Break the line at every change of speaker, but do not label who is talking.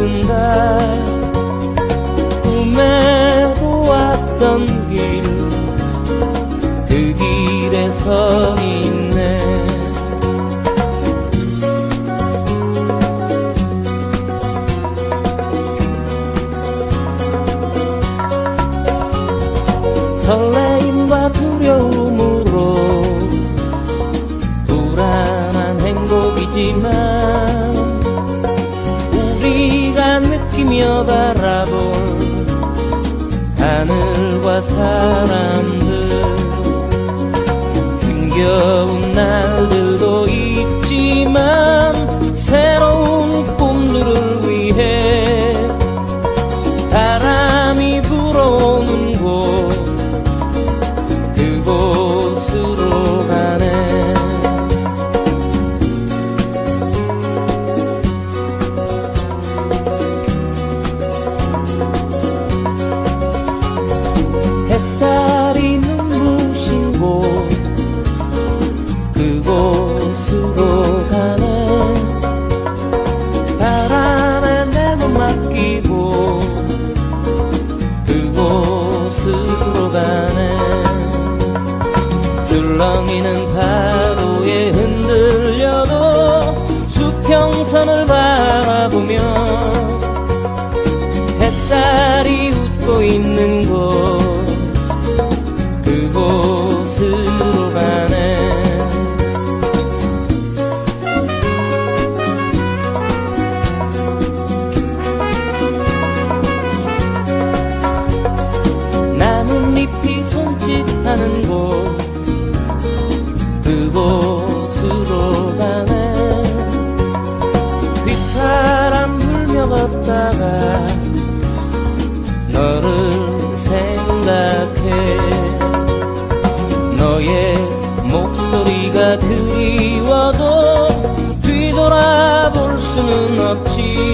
쓴다. 꿈에 보았던 길 그 길에 서 있네. 바라본 하늘과 사람들 힘겨운 파도에 흔들려도 수평선을 바라보며 햇살이 웃고 있는 곳 그곳 네가 그리워도 뒤돌아볼 수는 없지.